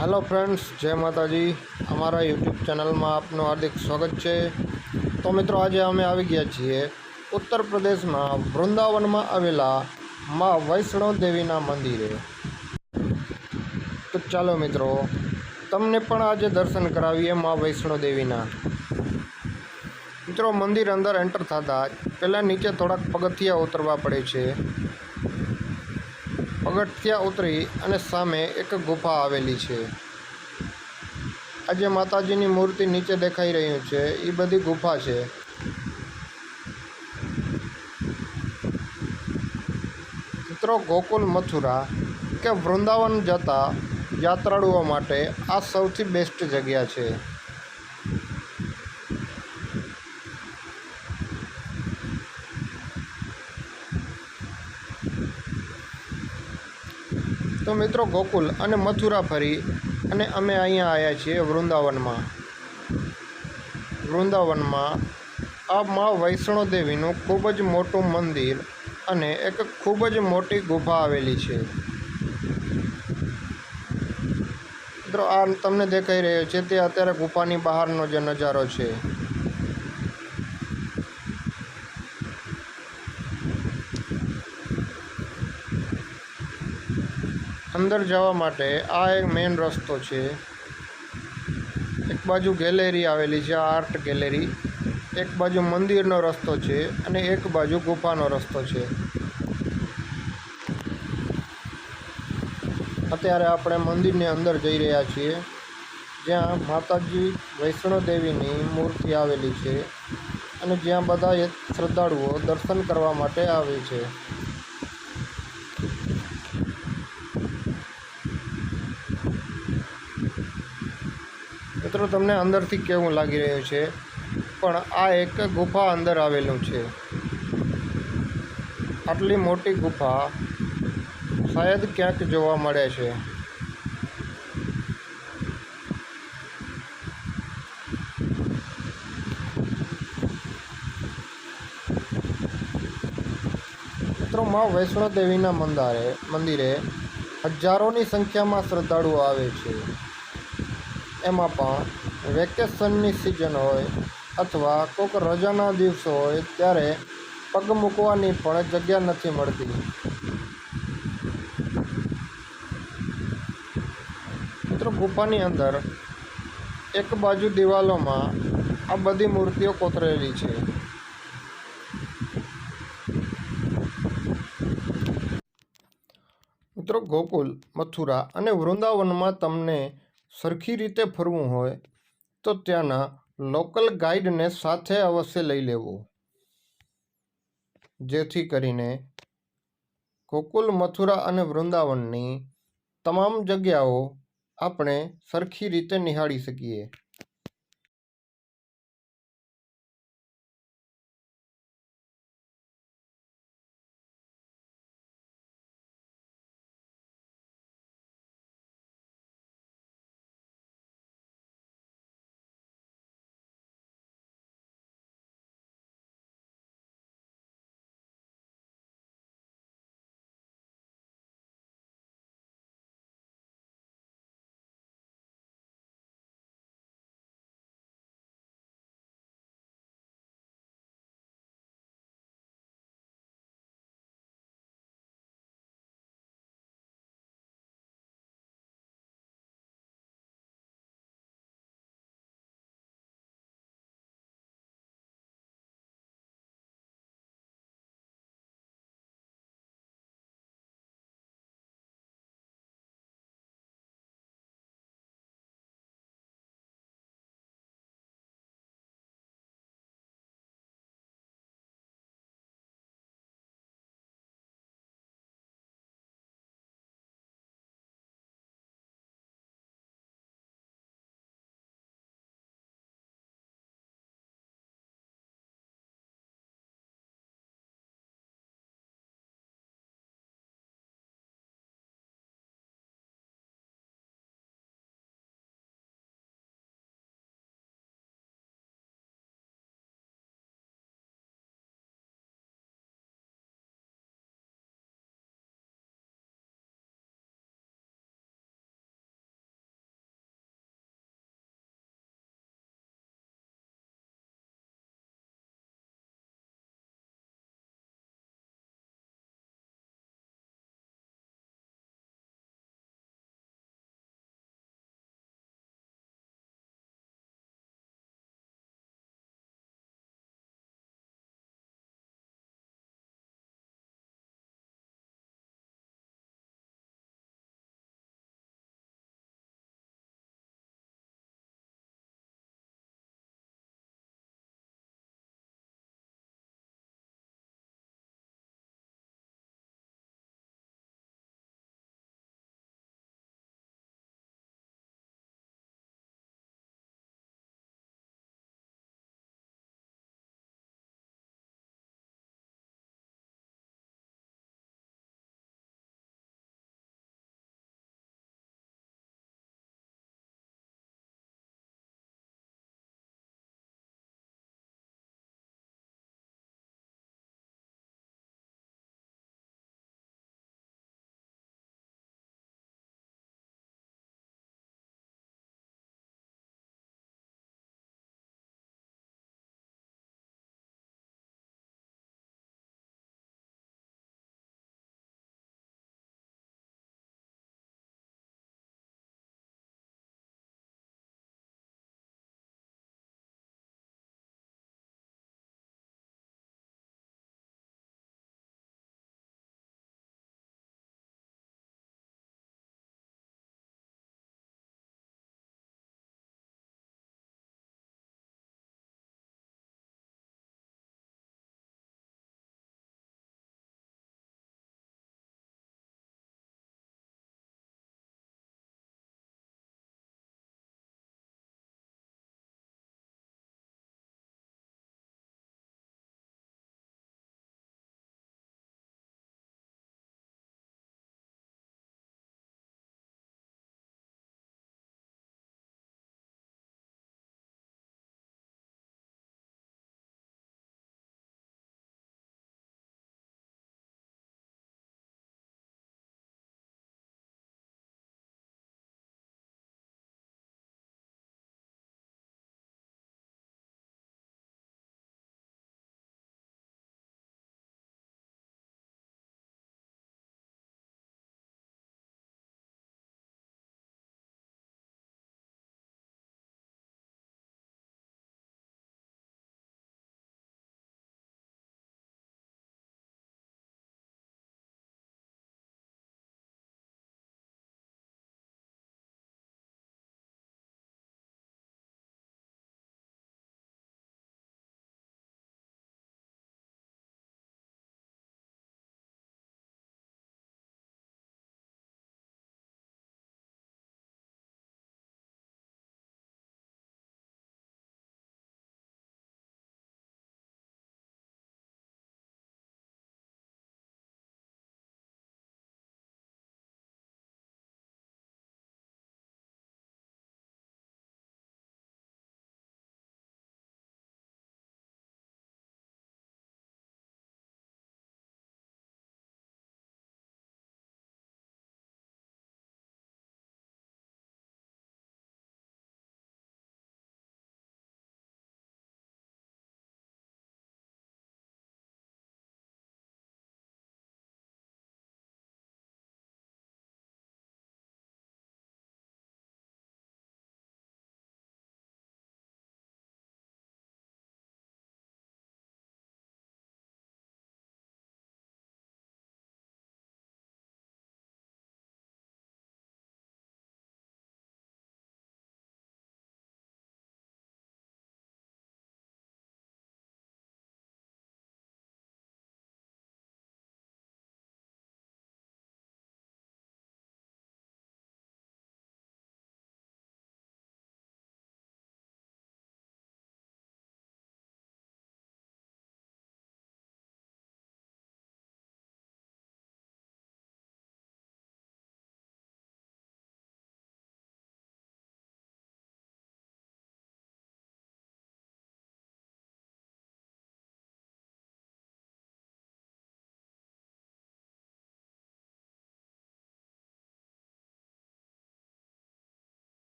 Hello friends જય માતાજી. અમારા યુટ્યુબ ચેનલમાં આપનું હાર્દિક સ્વાગત છે. તો મિત્રો, આજે અમે આવી ગયા છીએ ઉત્તર પ્રદેશમાં વૃંદાવનમાં આવેલા મા વૈષ્ણવ દેવીના મંદિરે. તો ચાલો મિત્રો, તમને પણ આજે દર્શન કરાવીએ મા વૈષ્ણવ દેવીના. મિત્રો, મંદિર અંદર એન્ટર થતાં પહેલાં નીચે થોડાક પગથિયા ઉતરવા પડે છે. પગથિયા ઉતરી અને સામે એક ગુફા આવેલી છે. આજે માતાજીની મૂર્તિ નીચે દેખાઈ રહ્યું છે. એ બધી ગુફા છે. મિત્રો, ગોકુલ, મથુરા કે વૃંદાવન જતા યાત્રાળુઓ માટે આ સૌથી બેસ્ટ જગ્યા છે. તો મિત્રો ગોકુલ અને મથુરા ફરી અને અમે અહીંયા આવ્યા છીએ વૃંદાવનમાં. વૃંદાવનમાં આ મા વૈષ્ણો દેવીનું ખૂબ જ મોટું મંદિર અને એક ખૂબ જ મોટી ગુફા આવેલી છે. મિત્રો, આ તમને દેખાઈ રહ્યો છે તે અત્યારે ગુફાની બહારનો જે નજારો છે. અંદર જવા માટે આ એક મેઇન રસ્તો છે. એક બાજુ ગેલેરી આવેલી છે આર્ટ ગેલેરી. એક બાજુ મંદિરનો રસ્તો છે અને એક બાજુ ગુફાનો રસ્તો છે. અત્યારે આપણે મંદિરની અંદર જઈ રહ્યા છીએ, જ્યાં માતાજી વૈષ્ણો દેવીની મૂર્તિ આવેલી છે અને જ્યાં બધા શ્રદ્ધાળુઓ દર્શન કરવા માટે આવે છે. મિત્રો, તમને અંદરથી કેવું લાગી રહ્યું છે? પણ આ એક ગુફા અંદર આવેલું છે. આટલી મોટી ગુફા શાયદ ક્યાંક જોવા મળે છે. મિત્રો, મા વૈષ્ણો દેવીના મંદારે, મંદિરે હજારોની સંખ્યામાં શ્રદ્ધાળુઓ આવે છે. એમાં પણ વેકેશનની સિઝન હોય અથવા કોઈક રજાના દિવસો હોય ત્યારે પગ મૂકવાની પણ જગ્યા નથી મળતી. મિત્રો, ગુફાની અંદર એક બાજુ દિવાલોમાં આ બધી મૂર્તિઓ કોતરેલી છે. મિત્રો, ગોકુલ, મથુરા અને વૃંદાવનમાં તમને સરખી રીતે ફરવું હોય, તો ત્યાંના લોકલ ગાઈડને સાથે અવશ્ય લઈ લેવો. જેથી કરીને ગોકુલ, મથુરા અને વૃંદાવનની તમામ જગ્યાઓ આપણે સરખી રીતે નિહાળી શકીએ.